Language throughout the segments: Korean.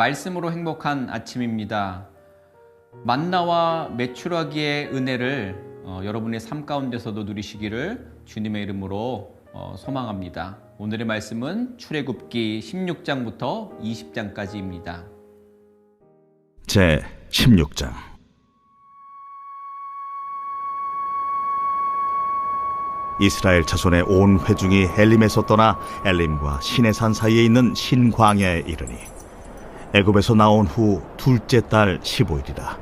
말씀으로 행복한 아침입니다. 만나와 메추라기의 은혜를 어, 여러분의 삶 가운데서도 누리시기를 주님의 이름으로 어, 소망합니다. 오늘의 말씀은 출애굽기 16장부터 20장까지입니다. 제 16장 이스라엘 자손의 온 회중이 엘림에서 떠나 엘림과 시내산 사이에 있는 신광야에 이르니 애굽에서 나온 후 둘째 달 15일이라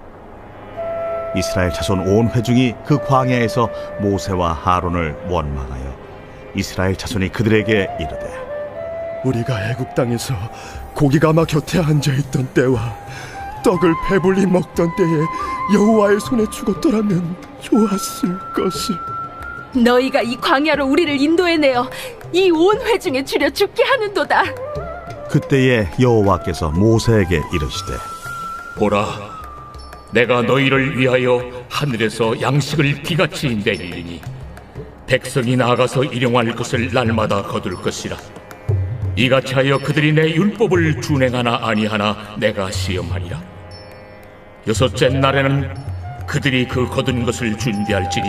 이스라엘 자손 온 회중이 그 광야에서 모세와 하론을 원망하여 이스라엘 자손이 그들에게 이르되 우리가 애굽 땅에서 고기가마 곁에 앉아 있던 때와 떡을 배불리 먹던 때에 여호와의 손에 죽었더라면 좋았을 것을. 너희가 이 광야로 우리를 인도해내어 이 온 회중에 줄여 죽게 하는도다. 그때에 여호와께서 모세에게 이르시되 보라, 내가 너희를 위하여 하늘에서 양식을 비같이 내리니 백성이 나가서 일용할 것을 날마다 거둘 것이라. 이같이 하여 그들이 내 율법을 준행하나 아니하나 내가 시험하리라. 여섯째 날에는 그들이 그 거둔 것을 준비할지니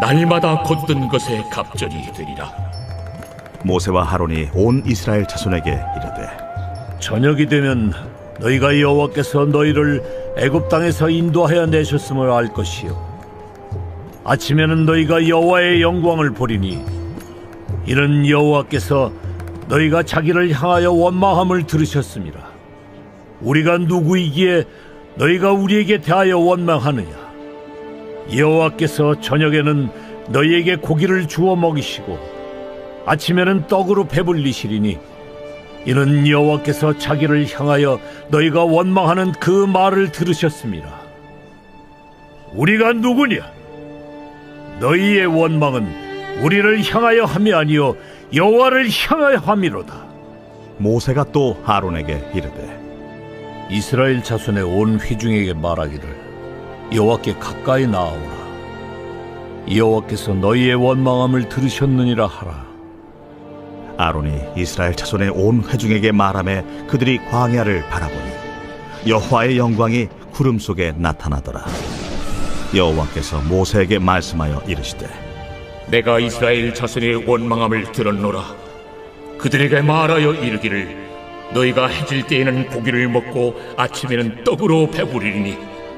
날마다 거둔 것에 갑절이 되리라. 모세와 하론이 온 이스라엘 자손에게 이르되 저녁이 되면 너희가 여호와께서 너희를 애굽 땅에서 인도하여 내셨음을 알 것이요. 아침에는 너희가 여호와의 영광을 보리니 이는 여호와께서 너희가 자기를 향하여 원망함을 들으셨습니다. 우리가 누구이기에 너희가 우리에게 대하여 원망하느냐? 여호와께서 저녁에는 너희에게 고기를 주어 먹이시고 아침에는 떡으로 배불리시리니 이는 여호와께서 자기를 향하여 너희가 원망하는 그 말을 들으셨습니다. 우리가 누구냐? 너희의 원망은 우리를 향하여 함이 아니요 여호와를 향하여 함이로다. 모세가 또 하론에게 이르되 이스라엘 자손의 온 회중에게 말하기를 여호와께 가까이 나아오라. 여호와께서 너희의 원망함을 들으셨느니라 하라. 아론이 이스라엘 자손의 온 회중에게 말하매 그들이 광야를 바라보니 여호와의 영광이 구름 속에 나타나더라 여호와께서 모세에게 말씀하여 이르시되 내가 이스라엘 자손의 원망함을 들었노라. 그들에게 말하여 이르기를 너희가 해질 때에는 고기를 먹고 아침에는 떡으로 배부리니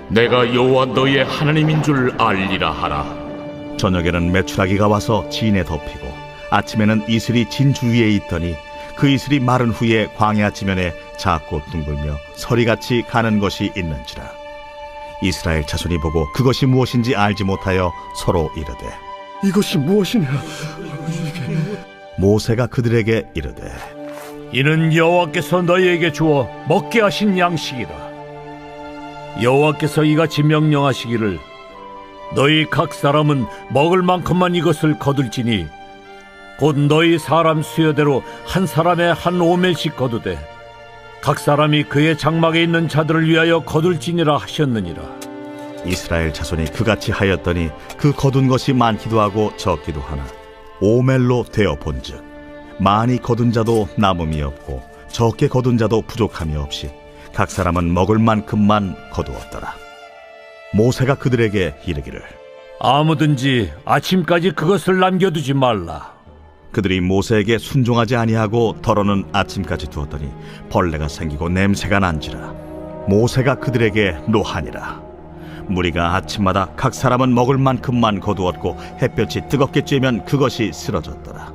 내가 여호와 너희의 하나님인 줄 알리라 하라. 저녁에는 메추라기가 와서 진에 덮이고 아침에는 이슬이 진 주위에 있더니 그 이슬이 마른 후에 광야 지면에 작고 둥글며 서리같이 가는 것이 있는지라 이스라엘 자손이 보고 그것이 무엇인지 알지 못하여 서로 이르되 이것이 무엇이냐? 모세가 그들에게 이르되 이는 여호와께서 너희에게 주어 먹게 하신 양식이라. 여호와께서 이같이 명령하시기를 너희 각 사람은 먹을 만큼만 이것을 거둘지니 곧 너희 사람 수여대로 한 사람의 한 오멜씩 거두되 각 사람이 그의 장막에 있는 자들을 위하여 거둘지니라 하셨느니라. 이스라엘 자손이 그같이 하였더니 그 거둔 것이 많기도 하고 적기도 하나 오멜로 되어 본즉 많이 거둔 자도 남음이 없고 적게 거둔 자도 부족함이 없이 각 사람은 먹을 만큼만 거두었더라 모세가 그들에게 이르기를 아무든지 아침까지 그것을 남겨두지 말라. 그들이 모세에게 순종하지 아니하고 덜어는 아침까지 두었더니 벌레가 생기고 냄새가 난지라. 모세가 그들에게 노하니라. 무리가 아침마다 각 사람은 먹을 만큼만 거두었고 햇볕이 뜨겁게 쬐면 그것이 쓰러졌더라.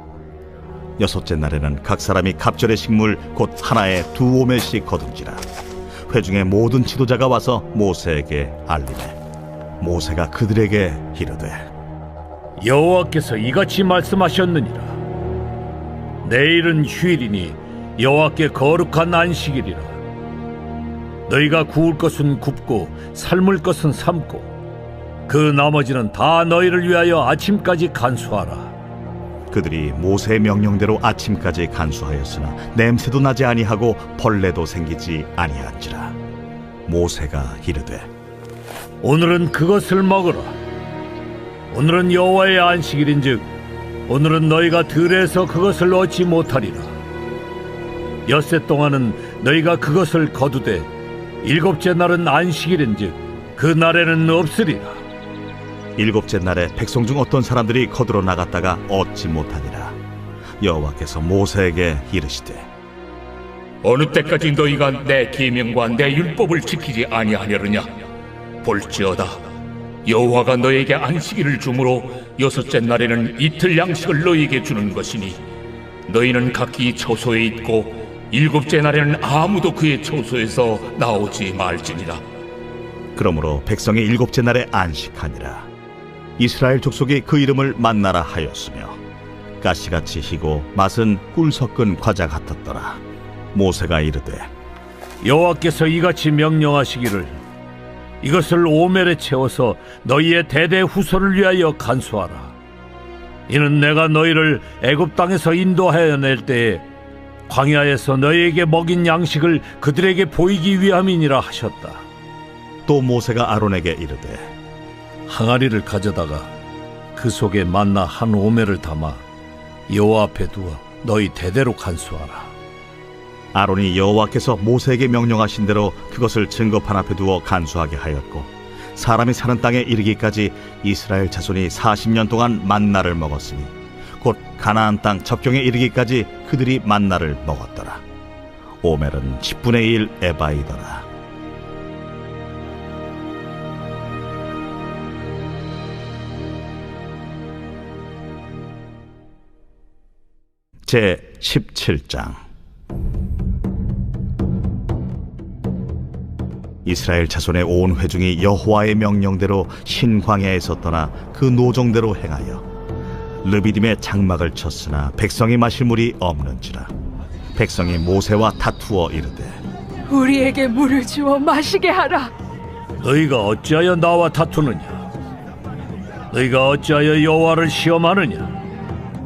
여섯째 날에는 각 사람이 갑절의 식물 곧 하나에 두 오멜씩 거둔지라. 회중의 모든 지도자가 와서 모세에게 알리매. 모세가 그들에게 이르되 여호와께서 이같이 말씀하셨느니라. 내일은 휴일이니 여호와께 거룩한 안식일이라. 너희가 구울 것은 굽고 삶을 것은 삶고 그 나머지는 다 너희를 위하여 아침까지 간수하라. 그들이 모세의 명령대로 아침까지 간수하였으나 냄새도 나지 아니하고 벌레도 생기지 아니한지라 모세가 이르되 오늘은 그것을 먹으라. 오늘은 여호와의 안식일인즉 오늘은 너희가 들에서 그것을 얻지 못하리라. 엿새 동안은 너희가 그것을 거두되 일곱째 날은 안식일인즉 그 날에는 없으리라. 일곱째 날에 백성 중 어떤 사람들이 거들어 나갔다가 얻지 못하니라. 여호와께서 모세에게 이르시되 어느 때까지 너희가 내 계명과 내 율법을 지키지 아니하려느냐? 볼지어다. 여호와가 너에게 안식일을 주므로 여섯째 날에는 이틀 양식을 너희에게 주는 것이니 너희는 각기 처소에 있고 일곱째 날에는 아무도 그의 처소에서 나오지 말지니라. 그러므로 백성이 일곱째 날에 안식하니라. 이스라엘 족속이 그 이름을 만나라 하였으며 가시같이 희고 맛은 꿀 섞은 과자 같았더라. 모세가 이르되 여호와께서 이같이 명령하시기를 이것을 오멜에 채워서 너희의 대대 후손을 위하여 간수하라. 이는 내가 너희를 애굽 땅에서 인도하여 낼 때에 광야에서 너희에게 먹인 양식을 그들에게 보이기 위함이니라 하셨다. 또 모세가 아론에게 이르되 항아리를 가져다가 그 속에 만나 한 오멜을 담아 여호와 앞에 두어 너희 대대로 간수하라 아론이 여호와께서 모세에게 명령하신 대로 그것을 증거판 앞에 두어 간수하게 하였고 사람이 사는 땅에 이르기까지 이스라엘 자손이 40년 동안 만나를 먹었으니 곧 가나안 땅 접경에 이르기까지 그들이 만나를 먹었더라. 오멜은 10분의 1 에바이더라. 제 17장 이스라엘 자손의 온 회중이 여호와의 명령대로 신광야에서 떠나 그 노정대로 행하여 르비딤의 장막을 쳤으나 백성이 마실 물이 없는지라. 백성이 모세와 다투어 이르되 우리에게 물을 주어 마시게 하라. 너희가 어찌하여 나와 다투느냐? 너희가 어찌하여 여호와를 시험하느냐?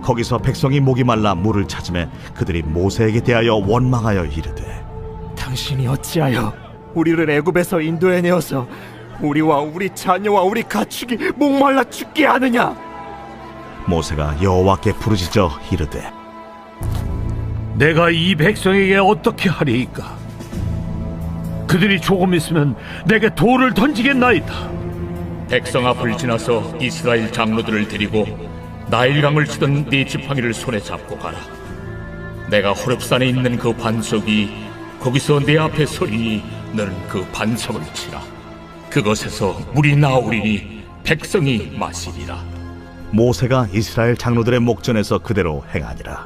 거기서 백성이 목이 말라 물을 찾음에 그들이 모세에게 대하여 원망하여 이르되 당신이 어찌하여 우리를 애굽에서 인도해 내어서 우리와 우리 자녀와 우리 가축이 목말라 죽게 하느냐? 모세가 여호와께 부르짖어 이르되 내가 이 백성에게 어떻게 하리이까 그들이 조금 있으면 내게 돌을 던지겠나이다 백성 앞을 지나서 이스라엘 장로들을 데리고 나일강을 치던 네 지팡이를 손에 잡고 가라. 내가 호렙산에 있는 그 반석이 거기서 내 앞에 서리니 너는 그 반석을 치라. 그것에서 물이 나오리니 백성이 마시리라. 모세가 이스라엘 장로들의 목전에서 그대로 행하니라.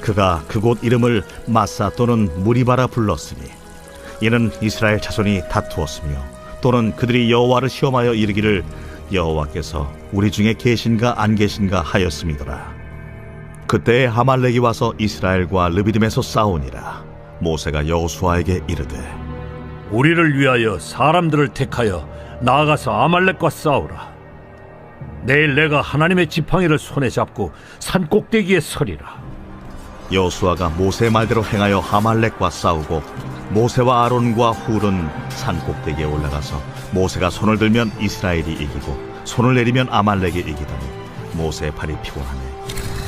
그가 그곳 이름을 마사 또는 무리바라 불렀으니 이는 이스라엘 자손이 다투었으며 또는 그들이 여호와를 시험하여 이르기를 여호와께서 우리 중에 계신가 안 계신가 하였음이더라. 그때에 하말렉이 와서 이스라엘과 르비딤에서 싸우니라. 모세가 여호수아에게 이르되 우리를 위하여 사람들을 택하여 나아가서 아말렉과 싸우라. 내일 내가 하나님의 지팡이를 손에 잡고 산 꼭대기에 서리라. 여호수아가 모세 말대로 행하여 하말렉과 싸우고 모세와 아론과 훌은 산 꼭대기에 올라가서 모세가 손을 들면 이스라엘이 이기고 손을 내리면 아말렉이 이기더니 모세의 팔이 피곤하네.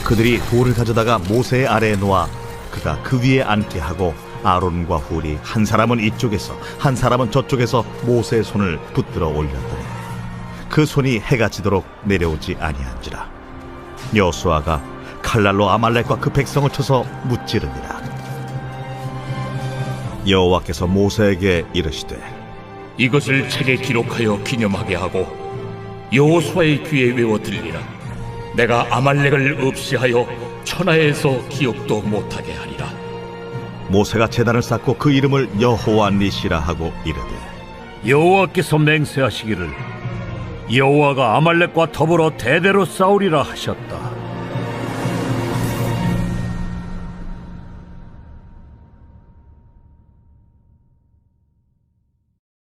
그들이 돌을 가져다가 모세의 아래에 놓아 그가 그 위에 앉게 하고 아론과 훌이 한 사람은 이쪽에서 한 사람은 저쪽에서 모세의 손을 붙들어 올렸더니 그 손이 해가 지도록 내려오지 아니한지라 여호수아가 칼날로 아말렉과 그 백성을 쳐서 무찌르니라 여호와께서 모세에게 이르시되 이것을 책에 기록하여 기념하게 하고 여호수아의 귀에 외워 들리라. 내가 아말렉을 없이하여 천하에서 기억도 못하게 하리라. 모세가 제단을 쌓고 그 이름을 여호와 니시라 하고 이르되 여호와께서 맹세하시기를 여호와가 아말렉과 더불어 대대로 싸우리라 하셨다.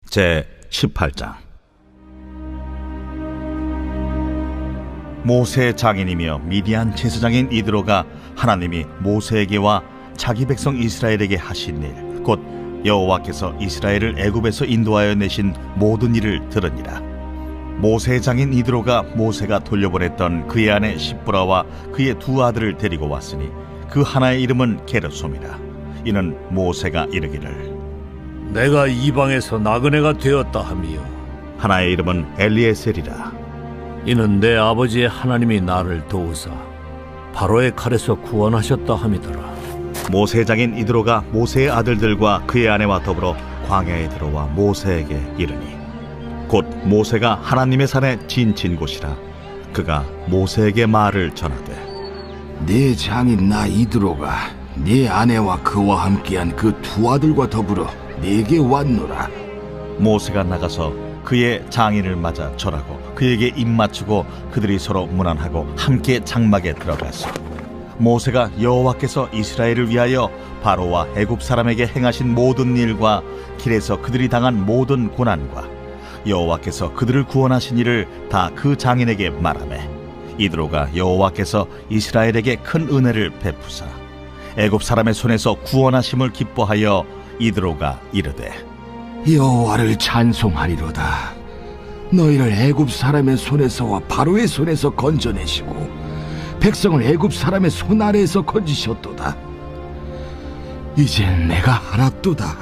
제 18장. 모세의 장인이며 미디안 제사장인 이드로가 하나님이 모세에게와 자기 백성 이스라엘에게 하신 일 곧 여호와께서 이스라엘을 애굽에서 인도하여 내신 모든 일을 들으니라. 모세의 장인 이드로가 모세가 돌려보냈던 그의 아내 십브라와 그의 두 아들을 데리고 왔으니 그 하나의 이름은 게르솜이라. 이는 모세가 이르기를. 내가 이방에서 나그네가 되었다 함이요. 하나의 이름은 엘리에셀이라. 이는 내 아버지의 하나님이 나를 도우사 바로의 칼에서 구원하셨다 함이더라 모세 장인 이드로가 모세의 아들들과 그의 아내와 더불어 광야에 들어와 모세에게 이르니 곧 모세가 하나님의 산에 진친 곳이라 그가 모세에게 말을 전하되 네 장인 나 이드로가 네 아내와 그와 함께한 그 두 아들과 더불어 네게 왔노라. 모세가 나가서 그의 장인을 맞아 절하고 그에게 입 맞추고 그들이 서로 문안하고 함께 장막에 들어갔어. 모세가 여호와께서 이스라엘을 위하여 바로와 애굽 사람에게 행하신 모든 일과 길에서 그들이 당한 모든 고난과 여호와께서 그들을 구원하신 일을 다 그 장인에게 말하매 이드로가 여호와께서 이스라엘에게 큰 은혜를 베푸사 애굽 사람의 손에서 구원하심을 기뻐하여 이드로가 이르되 여호와를 찬송하리로다. 너희를 애굽 사람의 손에서와 바로의 손에서 건져내시고 백성을 애굽 사람의 손 아래에서 건지셨도다. 이제 내가 알았도다.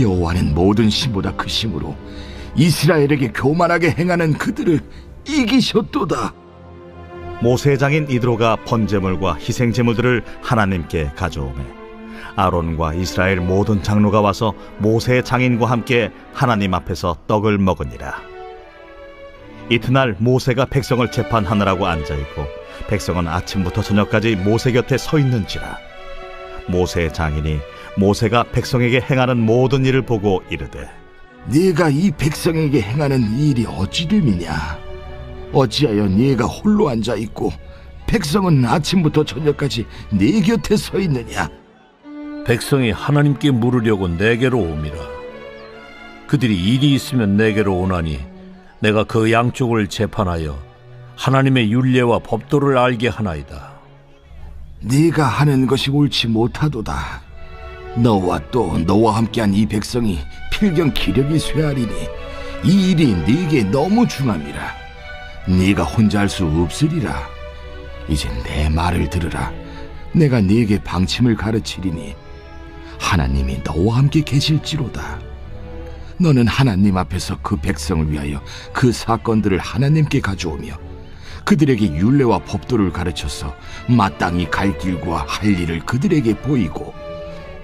여호와는 모든 신보다 크심으로 이스라엘에게 교만하게 행하는 그들을 이기셨도다. 모세 장인 이드로가 번제물과 희생 제물들을 하나님께 가져오매 아론과 이스라엘 모든 장로가 와서 모세 장인과 함께 하나님 앞에서 떡을 먹으니라 이튿날 모세가 백성을 재판하느라고 앉아 있고 백성은 아침부터 저녁까지 모세 곁에 서 있는지라 모세 장인이 모세가 백성에게 행하는 모든 일을 보고 이르되 네가 이 백성에게 행하는 일이 어찌 됨이냐? 어찌하여 네가 홀로 앉아 있고 백성은 아침부터 저녁까지 네 곁에 서 있느냐? 백성이 하나님께 물으려고 내게로 옴이라 그들이 일이 있으면 내게로 오나니 내가 그 양쪽을 재판하여 하나님의 윤례와 법도를 알게 하나이다 네가 하는 것이 옳지 못하도다. 너와 또 너와 함께한 이 백성이 필경 기력이 쇠하리니 이 일이 네게 너무 중함이라. 네가 혼자 할 수 없으리라. 이제 내 말을 들으라. 내가 네게 방침을 가르치리니 하나님이 너와 함께 계실지로다. 너는 하나님 앞에서 그 백성을 위하여 그 사건들을 하나님께 가져오며 그들에게 율례와 법도를 가르쳐서 마땅히 갈 길과 할 일을 그들에게 보이고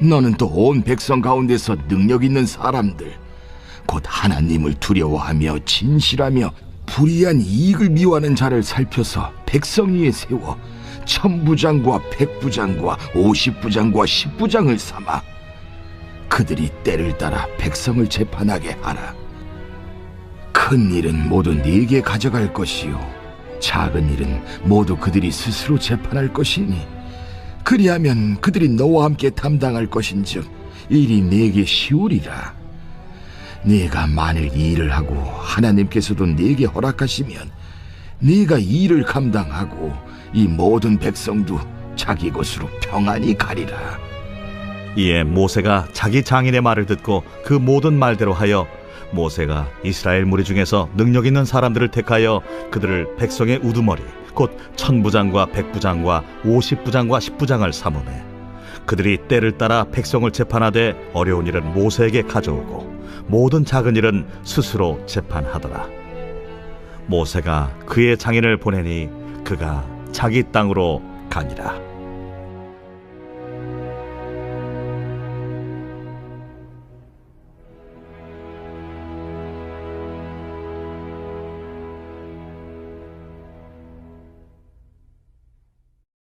너는 또 온 백성 가운데서 능력 있는 사람들 곧 하나님을 두려워하며 진실하며 불의한 이익을 미워하는 자를 살펴서 백성 위에 세워 천부장과 백부장과 오십부장과 십부장을 삼아 그들이 때를 따라 백성을 재판하게 하라. 큰 일은 모두 네게 가져갈 것이요 작은 일은 모두 그들이 스스로 재판할 것이니 그리하면 그들이 너와 함께 담당할 것인즉 일이 네게 쉬우리라. 네가 만일 이 일을 하고 하나님께서도 네게 허락하시면 네가 이 일을 감당하고 이 모든 백성도 자기 곳으로 평안히 가리라. 이에 모세가 자기 장인의 말을 듣고 그 모든 말대로 하여 모세가 이스라엘 무리 중에서 능력 있는 사람들을 택하여 그들을 백성의 우두머리 곧 천부장과 백부장과 오십부장과 십부장을 삼음해 그들이 때를 따라 백성을 재판하되 어려운 일은 모세에게 가져오고 모든 작은 일은 스스로 재판하더라. 모세가 그의 장인을 보내니 그가 자기 땅으로 가니라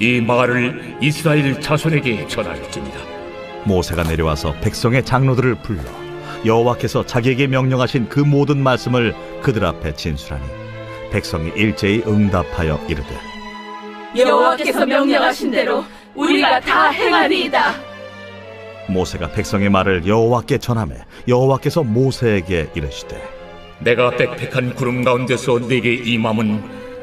이 말을 이스라엘 자손에게 전할지니라 모세가 내려와서 백성의 장로들을 불러 여호와께서 자기에게 명령하신 그 모든 말씀을 그들 앞에 진술하니 백성이 일제히 응답하여 이르되 여호와께서 명령하신 대로 우리가 다 행하리이다. 모세가 백성의 말을 여호와께 전하매 여호와께서 모세에게 이르시되 내가 빽빽한 구름 가운데서 네게 임함은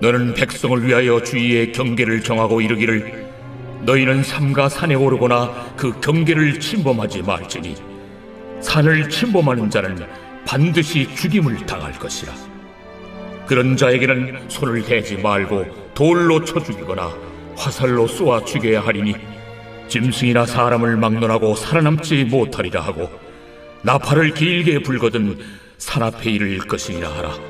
너는 백성을 위하여 주위의 경계를 정하고 이르기를 너희는 삼가 산에 오르거나 그 경계를 침범하지 말지니 산을 침범하는 자는 반드시 죽임을 당할 것이라. 그런 자에게는 손을 대지 말고 돌로 쳐 죽이거나 화살로 쏘아 죽여야 하리니 짐승이나 사람을 막론하고 살아남지 못하리라 하고 나팔을 길게 불거든 산 앞에 이를 것이니라 하라.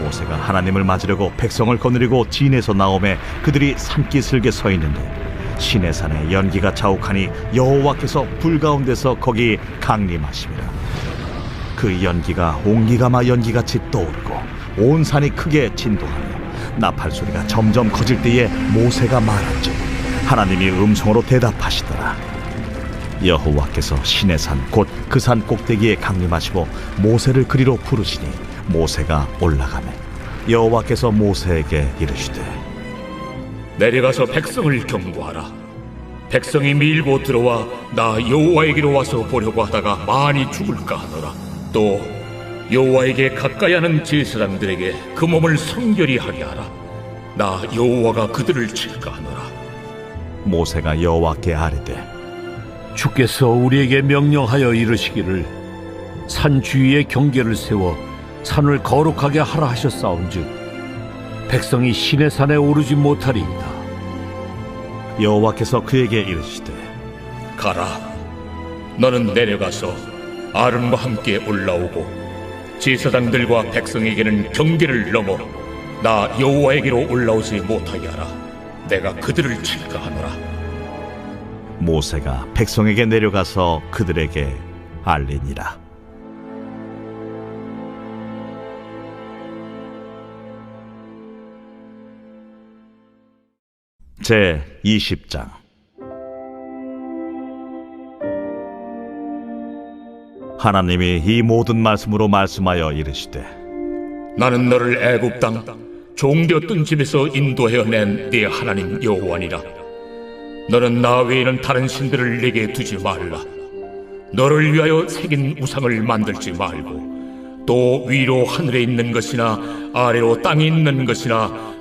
모세가 하나님을 맞으려고 백성을 거느리고 진에서 나오매 그들이 산기슭에 서 있는데 시내 산에 연기가 자욱하니 여호와께서 불 가운데서 거기 강림하심이라. 그 연기가 옹기가마 연기같이 떠오르고 온 산이 크게 진동하며 나팔 소리가 점점 커질 때에 모세가 말한즉 하나님이 음성으로 대답하시더라. 여호와께서 시내 산곧 그 산 꼭대기에 강림하시고 모세를 그리로 부르시니 모세가 올라가매 여호와께서 모세에게 이르시되 내려가서 백성을 경고하라. 백성이 밀고 들어와 나 여호와에게로 와서 보려고 하다가 많이 죽을까 하노라. 또 여호와에게 가까이 하는 제사장들에게 그 몸을 성결히 하게 하라. 나 여호와가 그들을 칠까 하노라. 모세가 여호와께 아뢰되 주께서 우리에게 명령하여 이르시기를 산 주위에 경계를 세워 산을 거룩하게 하라 하셨사온즉 백성이 신의 산에 오르지 못하리이다. 여호와께서 그에게 이르시되 가라. 너는 내려가서 아론과 함께 올라오고 제사장들과 백성에게는 경계를 넘어 나 여호와에게로 올라오지 못하게 하라. 내가 그들을 칠까 하노라. 모세가 백성에게 내려가서 그들에게 알리니라 제 20장 하나님이 이 모든 말씀으로 말씀하여 이르시되 나는 너를 애굽 땅 종되었던 집에서 인도하여 낸 네 하나님 여호와니라. 너는 나 외에는 다른 신들을 내게 두지 말라. 너를 위하여 새긴 우상을 만들지 말고 또 위로 하늘에 있는 것이나 아래로 땅에 있는 것이나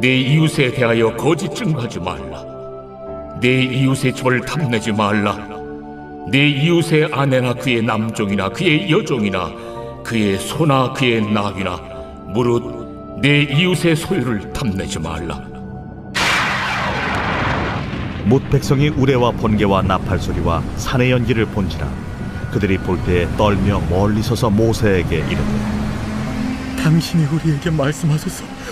내 이웃에 대하여 거짓 증거하지 말라. 내 이웃의 집을 탐내지 말라. 내 이웃의 아내나 그의 남종이나 그의 여종이나 그의 소나 그의 낙이나 무릇 내 이웃의 소유를 탐내지 말라. 못 백성이 우레와 번개와 나팔 소리와 산의 연기를 본지라 그들이 볼 때에 떨며 멀리 서서 모세에게 이르되 당신이 우리에게 말씀하소서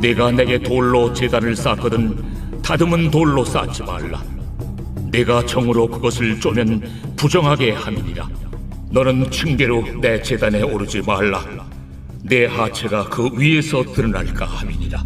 내가 내게 돌로 제단을 쌓거든 다듬은 돌로 쌓지 말라. 내가 정으로 그것을 쪼면 부정하게 함이니라. 너는 층계로 내 제단에 오르지 말라. 내 하체가 그 위에서 드러날까 함이니라.